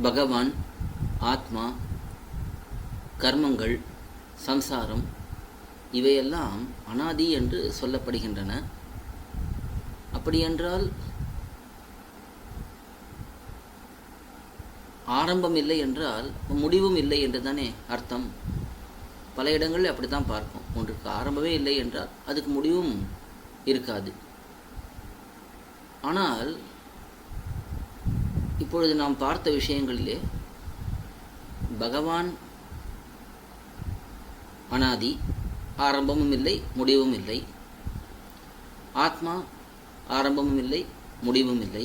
பகவான் ஆத்மா கர்மங்கள் சம்சாரம் இவையெல்லாம் அனாதி என்று சொல்லப்படுகின்றன. அப்படியென்றால் ஆரம்பம் இல்லை என்றால் முடிவும் இல்லை என்று தானே அர்த்தம். பல இடங்களில் அப்படி தான் பார்ப்போம். ஒன்றுக்கு ஆரம்பமே இல்லை என்றால் அதுக்கு முடிவும் இருக்காது. ஆனால் இப்பொழுது நாம் பார்த்த விஷயங்களிலே பகவான் அனாதி ஆரம்பமும் இல்லை முடிவும் இல்லை. ஆத்மா ஆரம்பமும் இல்லை முடிவும் இல்லை.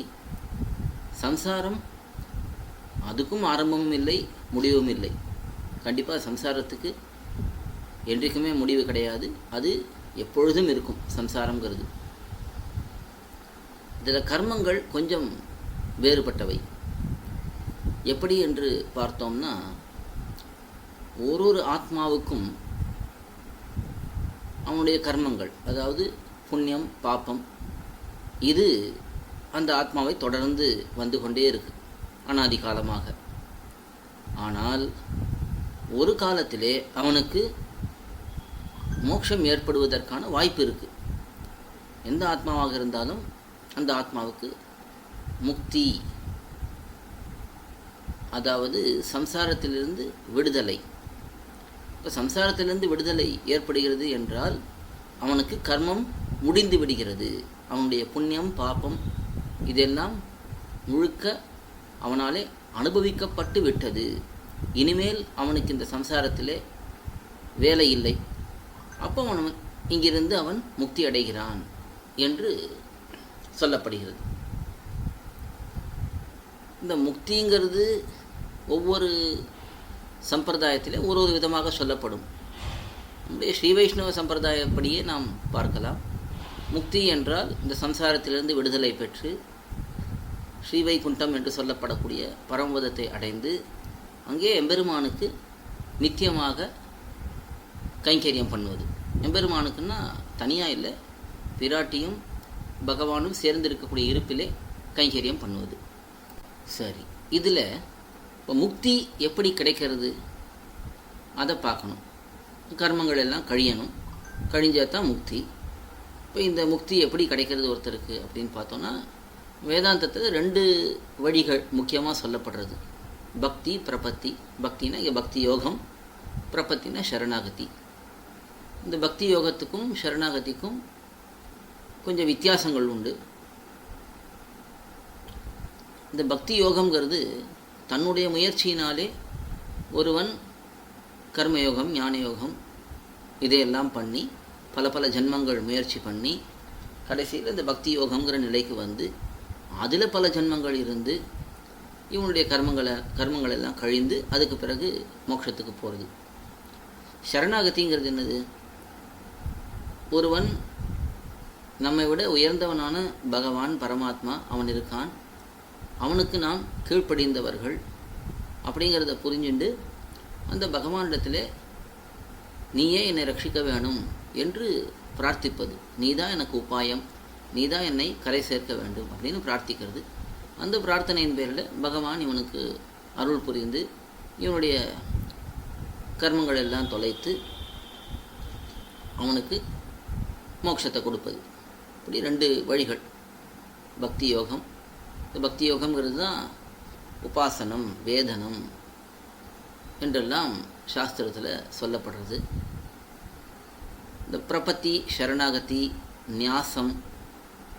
சம்சாரம் அதுக்கும் ஆரம்பமும் இல்லை முடிவும் இல்லை. கண்டிப்பாக சம்சாரத்துக்கு என்றைக்குமே முடிவு கிடையாது. அது எப்பொழுதும் இருக்கும் சம்சாரங்கிறது இதில் கர்மங்கள் கொஞ்சம் வேறுபட்டவை. எப்படி என்று பார்த்தோம்னா ஒரு ஒரு ஆத்மாவுக்கும் அவனுடைய கர்மங்கள் அதாவது புண்ணியம் பாப்பம் இது அந்த ஆத்மாவை தொடர்ந்து வந்து கொண்டே இருக்கு அனாதி காலமாக. ஆனால் ஒரு காலத்திலே அவனுக்கு மோட்சம் ஏற்படுவதற்கான வாய்ப்பு இருக்குது எந்த ஆத்மாவாக இருந்தாலும் அந்த ஆத்மாவுக்கு முக்தி. அதாவது சம்சாரத்திலிருந்து விடுதலை. இப்போ சம்சாரத்திலிருந்து விடுதலை ஏற்படுகிறது என்றால் அவனுக்கு கர்மம் முடிந்து விடுகிறது. அவனுடைய புண்ணியம் பாப்பம் இதெல்லாம் முழுக்க அவனாலே அனுபவிக்கப்பட்டு விட்டது. இனிமேல் அவனுக்கு இந்த சம்சாரத்திலே வேலை இல்லை. அப்போ அவன் இங்கிருந்து அவன் முக்தி அடைகிறான் என்று சொல்லப்படுகிறது. இந்த முக்திங்கிறது ஒவ்வொரு சம்பிரதாயத்திலே ஒரு ஒரு விதமாக சொல்லப்படும். நம்முடைய ஸ்ரீ வைஷ்ணவ சம்பிரதாயப்படியே நாம் பார்க்கலாம். முக்தி என்றால் இந்த சம்சாரத்திலிருந்து விடுதலை பெற்று ஸ்ரீவைகுண்டம் என்று சொல்லப்படக்கூடிய பரமபதத்தை அடைந்து அங்கே எம்பெருமானுக்கு நித்தியமாக கைங்கரியம் பண்ணுவது. எம்பெருமானுக்குன்னா தனியாக இல்லை பிராட்டியும் பகவானும் சேர்ந்து இருக்கக்கூடிய இருப்பிலே கைங்கரியம் பண்ணுவது. சரி. இதில் இப்போ முக்தி எப்படி கிடைக்கிறது? அதை பார்க்கணும். கர்மங்கள் எல்லாம் கழியணும். கழிஞ்சால் தான் முக்தி. இப்போ இந்த முக்தி எப்படி கிடைக்கிறது ஒருத்தருக்கு அப்படின்னு பார்த்தோன்னா வேதாந்தத்தில் ரெண்டு வழிகள் முக்கியமாக சொல்லப்படுறது. பக்தி பிரபத்தி. பக்தினா இங்கே பக்தி யோகம் பிரபத்தினா சரணாகதி. இந்த பக்தி யோகத்துக்கும் சரணாகதிக்கும் கொஞ்சம் வித்தியாசங்கள் உண்டு. இந்த பக்தி யோகம்ங்கிறது தன்னுடைய முயற்சியினாலே ஒருவன் கர்மயோகம் ஞான யோகம் இதையெல்லாம் பண்ணி பல பல ஜென்மங்கள் முயற்சி பண்ணி கடைசியில் இந்த பக்தி யோகம்ங்கிற நிலைக்கு வந்து அதில் பல ஜென்மங்கள் இருந்து இவனுடைய கர்மங்களை கர்மங்கள் எல்லாம் கழிந்து அதுக்கு பிறகு மோட்சத்துக்கு போகிறது சரணாகதிங்கிறது என்னது? ஒருவன் நம்மை விட உயர்ந்தவனான பகவான் பரமாத்மா அவன் இருக்கான். அவனுக்கு நாம் கீழ்ப்படிந்தவர்கள் அப்படிங்கிறத புரிஞ்சுண்டு அந்த பகவானிடத்தில் நீயே என்னை ரட்சிக்க வேணும் என்று பிரார்த்திப்பது. நீதான் எனக்கு உபாயம். நீதான் என்னை கரை சேர்க்க வேண்டும் அப்படின்னு பிரார்த்திக்கிறது. அந்த பிரார்த்தனையின் பேரில் பகவான் இவனுக்கு அருள் புரிந்து இவனுடைய கர்மங்கள் எல்லாம் தொலைத்து அவனுக்கு மோட்சத்தை கொடுப்பது. இப்படி ரெண்டு வழிகள். பக்தி யோகம் இந்த பக்தி யோகம்ங்கிறது தான் உபாசனம் வேதனம் என்றெல்லாம் சாஸ்திரத்தில் சொல்லப்படுறது. இந்த பிரபத்தி சரணாகதி நியாசம்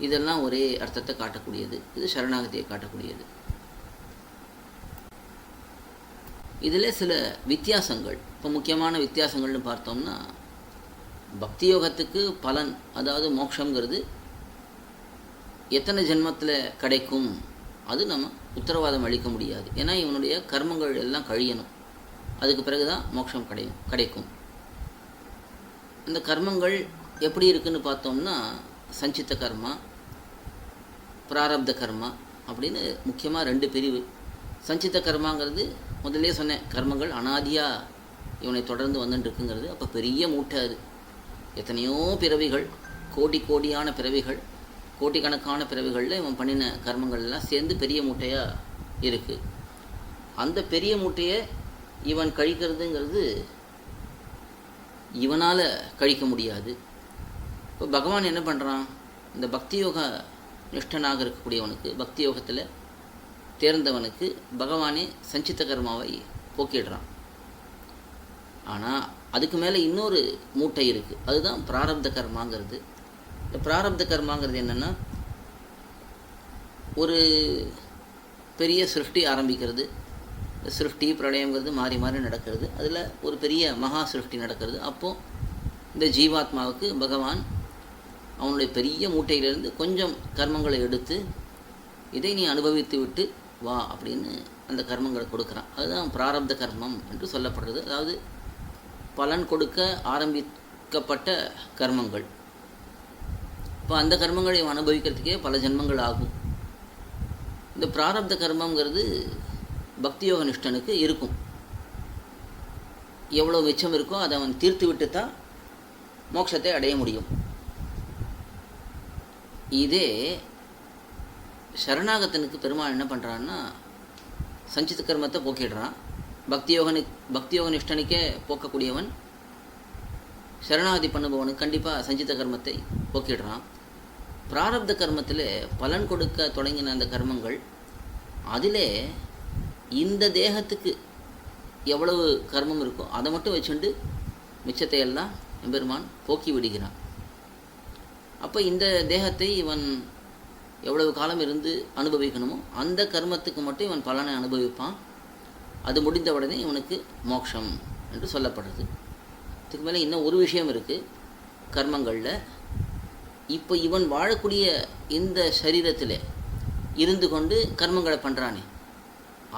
இதெல்லாம் ஒரே அர்த்தத்தை காட்டக்கூடியது. இது சரணாகதியை காட்டக்கூடியது. இதில் சில வித்தியாசங்கள். இப்போ முக்கியமான வித்தியாசங்கள்னு பார்த்தோம்னா பக்தி யோகத்துக்கு பலன் அதாவது மோட்சங்கிறது எத்தனை ஜென்மத்தில் கிடைக்கும்? அது நம்ம உத்தரவாதம் அளிக்க முடியாது. ஏன்னா இவனுடைய கர்மங்கள் எல்லாம் கழியணும். அதுக்கு பிறகு தான் மோட்சம் கிடையும் கிடைக்கும். இந்த கர்மங்கள் எப்படி இருக்குன்னு பார்த்தோம்னா சஞ்சித்த கர்மா பிராரப்த கர்மா அப்படின்னு முக்கியமாக ரெண்டு பிரிவு. சஞ்சித்த கர்மாங்கிறது முதல்லே சொன்னேன் கர்மங்கள் அனாதியாக இவனை தொடர்ந்து வந்துட்டு இருக்குங்கிறது அப்போ பெரிய மூட்டை அது. எத்தனையோ பிறவிகள் கோடி கோடியான பிறவிகள் கோடிக்கணக்கான பிறவிகளில் இவன் பண்ணின கர்மங்கள்லாம் சேர்ந்து பெரிய மூட்டையாக இருக்குது அந்த பெரிய மூட்டையை இவன் கழிக்கிறதுங்கிறது இவனால் கழிக்க முடியாது. இப்போ பகவான் என்ன பண்ணுறான் இந்த பக்தி யோக நிஷ்டனாக இருக்கக்கூடியவனுக்கு பக்தி யோகத்தில் தேர்ந்தவனுக்கு பகவானே சஞ்சித்த கர்மாவை போக்கிடுறான். ஆனால் அதுக்கு மேலே இன்னொரு மூட்டை இருக்குது அதுதான் பிராரப்த கர்மாங்கிறது. இந்த பிராரப்த கர்மாங்கிறது என்னென்னா ஒரு பெரிய சிருஷ்டி ஆரம்பிக்கிறது. சிருஷ்டி பிரளயங்கிறது மாறி மாறி நடக்கிறது. அதில் ஒரு பெரிய மகா சிருஷ்டி நடக்கிறது. அப்போது இந்த ஜீவாத்மாவுக்கு பகவான் அவனுடைய பெரிய மூட்டையிலிருந்து கொஞ்சம் கர்மங்களை எடுத்து இதை நீ அனுபவித்து விட்டு வா அப்படின்னு அந்த கர்மங்களை கொடுக்குறான். அதுதான் பிராரப்த கர்மம் என்று சொல்லப்படுறது. அதாவது பலன் கொடுக்க ஆரம்பிக்கப்பட்ட கர்மங்கள். இப்போ அந்த கர்மங்களை அனுபவிக்கிறதுக்கே பல ஜென்மங்கள் ஆகும். இந்த பிராரப்த கர்மங்கிறது பக்தியோக நிஷ்டனுக்கு இருக்கும். எவ்வளோ மிச்சம் இருக்கோ அதை அவன் தீர்த்து விட்டு தான் மோட்சத்தை அடைய முடியும். இதே சரணாகத்தனுக்கு பெருமாள் என்ன பண்ணுறான்னா சஞ்சித கர்மத்தை போக்கிடுறான். பக்தியோகனு பக்தியோக நிஷ்டனுக்கே போக்கக்கூடியவன் சரணாகதி பண்ணுபவனுக்கு கண்டிப்பாக சஞ்சித கர்மத்தை போக்கிடுறான். பிராரப்த கர்மத்தில் பலன் கொடுக்க தொடங்கின அந்த கர்மங்கள் அதிலே இந்த தேகத்துக்கு எவ்வளவு கர்மம் இருக்கோ அதை மட்டும் வச்சுண்டு மிச்சத்தை எல்லாம் எம்பெருமான் போக்கி விடுகிறான். அப்போ இந்த தேகத்தை இவன் எவ்வளவு காலம் இருந்து அனுபவிக்கணுமோ அந்த கர்மத்துக்கு மட்டும் இவன் பலனை அனுபவிப்பான். அது முடிந்த உடனே இவனுக்கு மோட்சம் என்று சொல்லப்படுறது இதுக்கு மேலே இன்னும் ஒரு விஷயம் இருக்குது கர்மங்களில் இப்போ இவன் வாழக்கூடிய இந்த சரீரத்தில் இருந்து கொண்டு கர்மங்களை பண்ணுறானே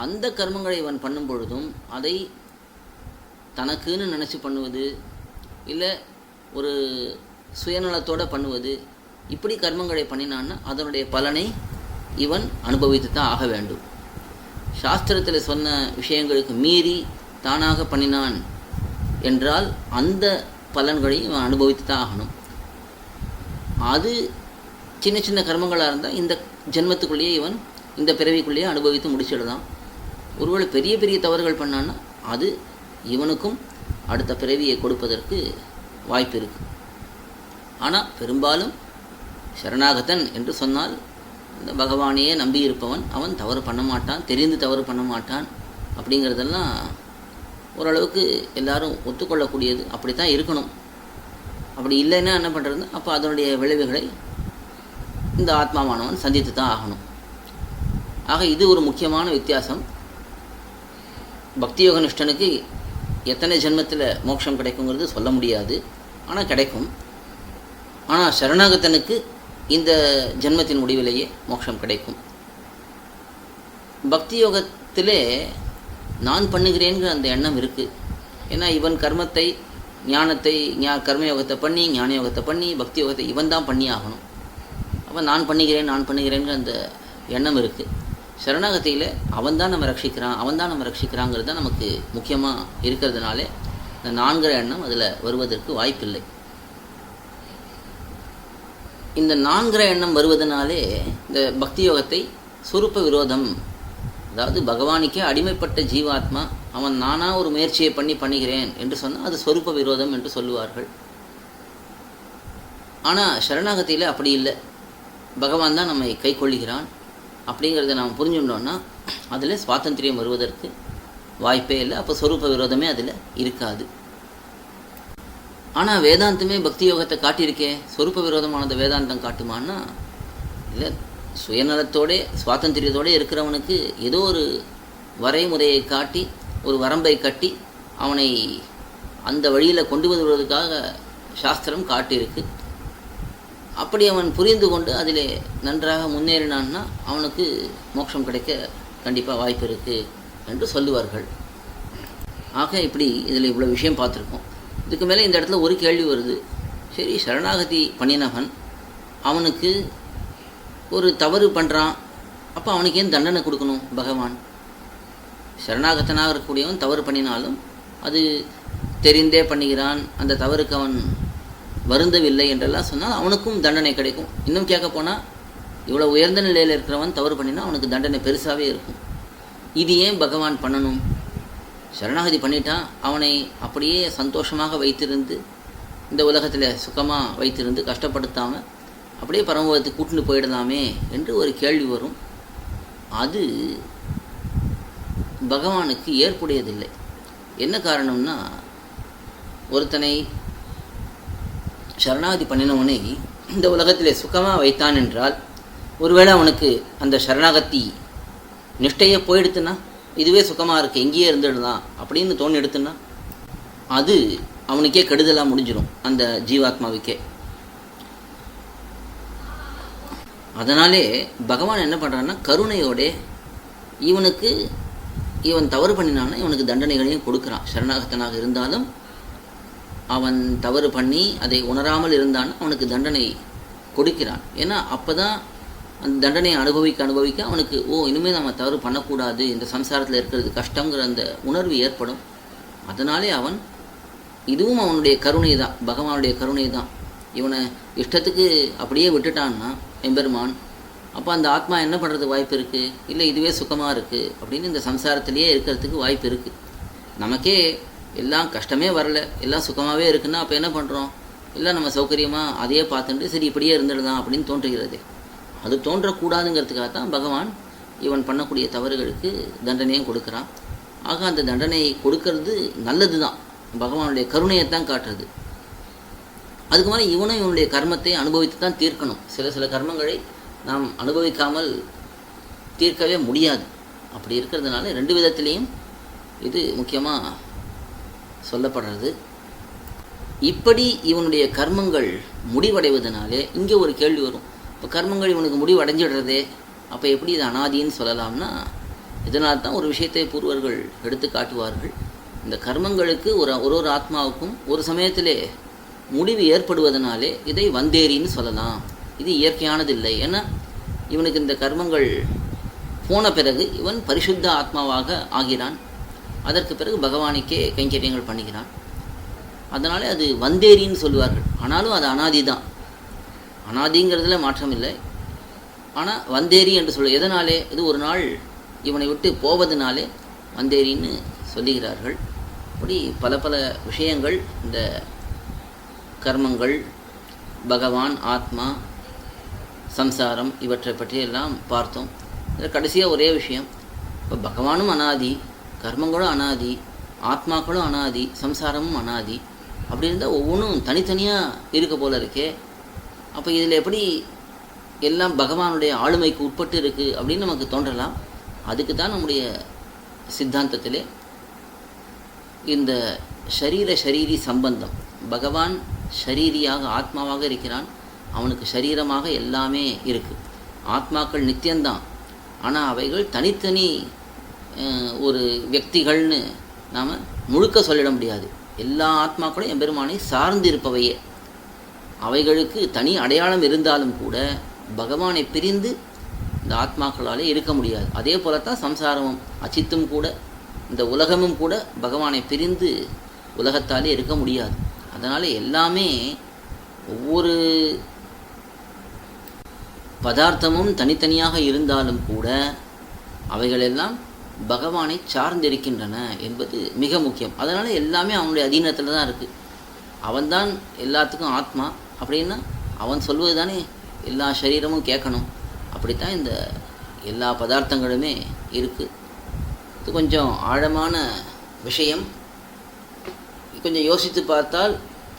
அந்த கர்மங்களை இவன் பண்ணும் பொழுதும் அதை தனக்குன்னு நினச்சி பண்ணுவது இல்லை ஒரு சுயநலத்தோடு பண்ணுவது இப்படி கர்மங்களை பண்ணினான்னா அதனுடைய பலனை இவன் அனுபவித்து தான் ஆக வேண்டும். சாஸ்திரத்தில் சொன்ன விஷயங்களுக்கு மீறி தானாக பண்ணினான் என்றால் அந்த பலன்களையும் இவன் அனுபவித்து தான் ஆகணும். அது சின்ன சின்ன கர்மங்களாக இருந்தால் இந்த ஜென்மத்துக்குள்ளேயே இவன் இந்த பிறவிக்குள்ளேயே அனுபவித்து முடிச்சிடலாம். ஒருவேளை பெரிய பெரிய தவறுகள் பண்ணான்னா அது இவனுக்கும் அடுத்த பிறவியை கொடுப்பதற்கு வாய்ப்பு இருக்குது ஆனால் பெரும்பாலும் சரணாகதன் என்று சொன்னால் இந்த பகவானையே நம்பி இருப்பவன் அவன் தவறு பண்ண மாட்டான் தெரிந்து தவறு பண்ண மாட்டான் அப்படிங்கிறதெல்லாம் ஓரளவுக்கு எல்லாரும் ஒத்துக்கொள்ளக்கூடியது. அப்படி தான் இருக்கணும். அப்படி இல்லைன்னா என்ன பண்ணுறது அப்போ அதனுடைய விளைவுகளை இந்த ஆத்மாவானவன் சந்தித்து தான் ஆகணும். ஆக இது ஒரு முக்கியமான வித்தியாசம். பக்தியோக நிஷ்டனுக்கு எத்தனை ஜென்மத்தில் மோட்சம் கிடைக்குங்கிறது சொல்ல முடியாது. ஆனால் கிடைக்கும். ஆனால் சரணாகத்தனுக்கு இந்த ஜென்மத்தின் முடிவிலேயே மோட்சம் கிடைக்கும். பக்தி யோகத்திலே நான் பண்ணுகிறேங்கிற அந்த எண்ணம் இருக்குது ஏன்னா இவன் கர்மத்தை ஞானத்தை ஞா கர்மயோகத்தை பண்ணி ஞான யோகத்தை பண்ணி பக்தி யோகத்தை இவன் தான் பண்ணி ஆகணும் அப்போ நான் பண்ணுகிறேன் நான் பண்ணுகிறேங்கிற அந்த எண்ணம் இருக்குது சரணாகத்தியில் அவன் தான் நம்ம ரட்சிக்கிறான் அவன் தான் நம்ம ரட்சிக்கிறாங்கிறது தான் நமக்கு முக்கியமாக இருக்கிறதுனாலே இந்த நான்கிற எண்ணம் அதில் வருவதற்கு வாய்ப்பில்லை. இந்த நான்கிற எண்ணம் வருவதனாலே இந்த பக்தி யோகத்தை சுருப்ப விரோதம் அதாவது பகவானுக்கே அடிமைப்பட்ட ஜீவாத்மா அவன் நானாக ஒரு முயற்சியை பண்ணி பண்ணுகிறேன் என்று சொன்னால் அது சொரூப விரோதம் என்று சொல்லுவார்கள். ஆனால் சரணாகதியில் அப்படி இல்லை. பகவான் தான் நம்மை கை கொள்ளுகிறான் அப்படிங்கிறத நாம் புரிஞ்சுட்டோம்னா அதில் சுவாதந்திரியம் வருவதற்கு வாய்ப்பே இல்லை. அப்போ சொரூப விரோதமே அதில் இருக்காது. ஆனால் வேதாந்தமே பக்தி யோகத்தை காட்டியிருக்கே. சொரூப விரோதமானது வேதாந்தம் காட்டுமான்னா இல்லை சுயநலத்தோடே சுவாதந்திரியத்தோடே இருக்கிறவனுக்கு ஏதோ ஒரு வரைமுறையை காட்டி ஒரு வரம்பை கட்டி அவனை அந்த வழியில் கொண்டு வருவதற்காக சாஸ்திரம் காட்டியிருக்கு. அப்படி அவன் புரிந்து கொண்டு அதிலே நன்றாக முன்னேறினான்னா அவனுக்கு மோட்சம் கிடைக்க கண்டிப்பாக வாய்ப்பு இருக்குது என்று சொல்லுவார்கள். ஆக இப்படி இதில் இவ்வளோ விஷயம் பார்த்துருக்கோம். இதுக்கு மேலே இந்த இடத்துல ஒரு கேள்வி வருது. சரி சரணாகதி பண்ணினவன் அவனுக்கு ஒரு தவறு பண்ணுறான் அப்போ அவனுக்கு ஏன் தண்டனை கொடுக்கணும் பகவான்? சரணாகத்தனாக இருக்கக்கூடியவன் தவறு பண்ணினாலும் அது தெரிந்தே பண்ணுகிறான் அந்த தவறுக்கு அவன் வருந்தவில்லை என்றெல்லாம் சொன்னால் அவனுக்கும் தண்டனை கிடைக்கும். இன்னும் கேட்க போனால் இவ்வளோ உயர்ந்த நிலையில் இருக்கிறவன் தவறு பண்ணினா அவனுக்கு தண்டனை பெருசாகவே இருக்கும். இது ஏன் பகவான் பண்ணணும்? சரணாகதி பண்ணிட்டான் அவனை அப்படியே சந்தோஷமாக வைத்திருந்து இந்த உலகத்தில் சுகமாக வைத்திருந்து கஷ்டப்படுத்தாமல் அப்படியே பரமபதத்துக்கு கூட்டின்னு போயிடலாமே என்று ஒரு கேள்வி வரும். அது பகவானுக்கு ஏற்புடையதில்லை. என்ன காரணம்னா ஒருத்தனை சரணாகதி பண்ணினவனை இந்த உலகத்திலே சுகமாக வைத்தான் என்றால் ஒருவேளை அவனுக்கு அந்த சரணாகத்தி நிஷ்டையே போயிடுத்துனா இதுவே சுகமாக இருக்குது எங்கேயே இருந்துடலாம் அப்படின்னு தோணி எடுத்துன்னா அது அவனுக்கே கெடுதலாக முடிஞ்சிடும் அந்த ஜீவாத்மாவுக்கே. அதனாலே பகவான் என்ன பண்ணுறான்னா கருணையோட இவனுக்கு இவன் தவறு பண்ணினான்னா இவனுக்கு தண்டனைகளையும் கொடுக்குறான். சரணாகத்தனாக இருந்தாலும் அவன் தவறு பண்ணி அதை உணராமல் இருந்தான் அவனுக்கு தண்டனை கொடுக்கிறான். ஏன்னா அப்போ தான் அந்த தண்டனையை அனுபவிக்க அனுபவிக்க அவனுக்கு ஓ இனிமேல் நம்ம தவறு பண்ணக்கூடாது. இந்த சம்சாரத்தில் இருக்கிறது கஷ்டங்கிற அந்த உணர்வு ஏற்படும். அதனாலே அவன் இதுவும் அவனுடைய கருணை தான் பகவானுடைய கருணை தான் இவனை இஷ்டத்துக்கு அப்படியே விட்டுட்டான்னா எம்பெருமான் அப்போ அந்த ஆத்மா என்ன பண்ணுறதுக்கு வாய்ப்பு இருக்குது இல்லை இதுவே சுகமாக இருக்குது அப்படின்னு இந்த சம்சாரத்திலேயே இருக்கிறதுக்கு வாய்ப்பு இருக்குது நமக்கே எல்லாம் கஷ்டமே வரல. எல்லாம் சுகமாகவே இருக்குன்னா அப்போ என்ன பண்ணுறோம் இல்லை நம்ம சௌகரியமாக அதையே பார்த்துட்டு சரி இப்படியே இருந்துடலாம் அப்படின்னு தோன்றுகிறது. அது தோன்றக்கூடாதுங்கிறதுக்காக தான் பகவான் இவன் பண்ணக்கூடிய தவறுகளுக்கு தண்டனையும் கொடுக்குறான். ஆக அந்த தண்டனை கொடுக்கறது நல்லது தான் பகவானுடைய கருணையை தான் காட்டுறது. அதுக்கு மாதிரி இவனும் இவனுடைய கர்மத்தை அனுபவித்து தான் தீர்க்கணும். சில சில கர்மங்களை நாம் அனுபவிக்காமல் தீர்க்கவே முடியாது. அப்படி இருக்கிறதுனால ரெண்டு விதத்திலையும் இது முக்கியமாக சொல்லப்படுறது. இப்படி இவனுடைய கர்மங்கள் முடிவடைவதனாலே இங்கே ஒரு கேள்வி வரும். இப்போ கர்மங்கள் இவனுக்கு முடிவடைஞ்சிடுறதே அப்போ எப்படி இது அனாதின்னு சொல்லலாம்னா இதனால் தான் ஒரு விஷயத்தை பூர்வர்கள் எடுத்து காட்டுவார்கள். இந்த கர்மங்களுக்கு ஒரு ஒரு ஒரு ஆத்மாவுக்கும் ஒரு சமயத்திலே முடிவு ஏற்படுவதனாலே இதை வந்தேரின்னு சொல்லலாம். இது இயற்கையானது இல்லை ஏன்னா இவனுக்கு இந்த கர்மங்கள் போன பிறகு இவன் பரிசுத்த ஆத்மாவாக ஆகிறான். அதற்கு பிறகு பகவானுக்கே கைங்கரியங்கள் பண்ணுகிறான். அதனாலே அது வந்தேரின்னு சொல்லுவார்கள். ஆனாலும் அது அனாதி தான் அனாதிங்கிறதுல மாற்றம் இல்லை ஆனால் வந்தேரி என்று சொல்ல எதனாலே? இது ஒரு நாள் இவனை விட்டு போவதனாலே வந்தேரின்னு சொல்லுகிறார்கள். அப்படி பல பல விஷயங்கள் இந்த கர்மங்கள் பகவான் ஆத்மா சம்சாரம் இவற்றை பற்றியெல்லாம் பார்த்தோம். இதில் கடைசியாக ஒரே விஷயம். இப்போ பகவானும் அனாதி கர்மங்களும் அனாதி ஆத்மாக்களும் அனாதி சம்சாரமும் அனாதி அப்படி இருந்தால் ஒவ்வொன்றும் தனித்தனியாக இருக்க போல இருக்கே. அப்போ இதில் எப்படி எல்லாம் பகவானுடைய ஆளுமைக்கு உட்பட்டு இருக்குது அப்படின்னு நமக்கு தோன்றலாம். அதுக்கு தான் நம்முடைய சித்தாந்தத்திலே இந்த ஷரீர ஷரீரி சம்பந்தம். பகவான் ஷரீரியாக ஆத்மாவாக இருக்கிறான். அவனுக்கு சரீரமாக எல்லாமே இருக்குது ஆத்மாக்கள் நித்தியந்தான் ஆனால் அவைகள் தனித்தனி ஒரு வியக்திகள்னு நாம் முழுக்க சொல்லிட முடியாது. எல்லா ஆத்மாக்களும் என் பெருமானை சார்ந்து இருப்பவையே அவைகளுக்கு தனி அடையாளம் இருந்தாலும் கூட பகவானை பிரிந்து இந்த ஆத்மாக்களாலே இருக்க முடியாது. அதே போல தான் சம்சாரமும் அச்சித்தும் கூட இந்த உலகமும் கூட பகவானை பிரிந்து உலகத்தாலே இருக்க முடியாது. அதனால் எல்லாமே ஒவ்வொரு பதார்த்தமும் தனித்தனியாக இருந்தாலும் கூட அவைகளெல்லாம் பகவானை சார்ந்திருக்கின்றன என்பது மிக முக்கியம். அதனால் எல்லாமே அவனுடைய அதீனத்தில் தான் இருக்குது அவன்தான் எல்லாத்துக்கும் ஆத்மா. அப்படின்னா அவன் சொல்வது தானே எல்லா சரீரமும் கேட்கணும். அப்படித்தான் இந்த எல்லா பதார்த்தங்களுமே இருக்குது இது கொஞ்சம் ஆழமான விஷயம். கொஞ்சம் யோசித்து பார்த்தால்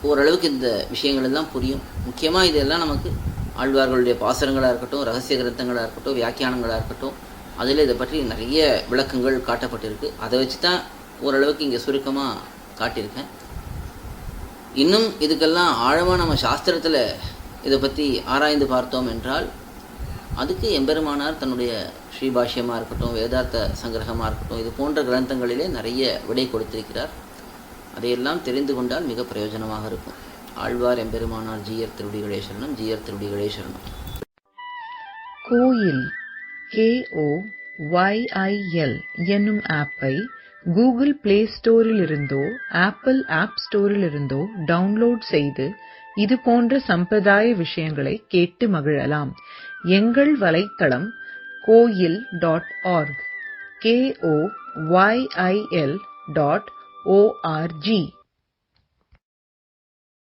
ஓரளவுக்கு இந்த விஷயங்கள் எல்லாம் புரியும். முக்கியமாக இதெல்லாம் நமக்கு ஆழ்வார்களுடைய பாசரங்களாக இருக்கட்டும் ரகசிய கிரந்தங்களாக இருக்கட்டும் வியாக்கியானங்களாக இருக்கட்டும் அதில் இதை பற்றி நிறைய விளக்கங்கள் காட்டப்பட்டிருக்கு. அதை வச்சு தான் ஓரளவுக்கு இங்கே சுருக்கமாக காட்டியிருக்கேன். இன்னும் இதுக்கெல்லாம் ஆழமாக நம்ம சாஸ்திரத்தில் இதை பற்றி ஆராய்ந்து பார்த்தோம் என்றால் அதுக்கு எம்பெருமானார் தன்னுடைய ஸ்ரீபாஷ்யமாக இருக்கட்டும் வேதார்த்த சங்கிரகமாக இருக்கட்டும் இது போன்ற கிரந்தங்களிலே நிறைய விடை கொடுத்திருக்கிறார். அதையெல்லாம் தெரிந்து கொண்டால் மிக பிரயோஜனமாக இருக்கும். ஆழ்வார் எம்பெருமானார் ஜீயர் திருடிகளே சரணம் ஜீயர் திருடிகளே கோயில் கேஓ ஒய்ஐஎல் என்னும் ஆப்பை கூகுள் பிளே ஸ்டோரிலிருந்தோ ஆப்பிள் ஆப் ஸ்டோரிலிருந்தோ டவுன்லோட் செய்து இது போன்ற சம்பிரதாய விஷயங்களை கேட்டு மகிழலாம். எங்கள் வலைத்தளம் Koyil dot org KOYIL dot ORG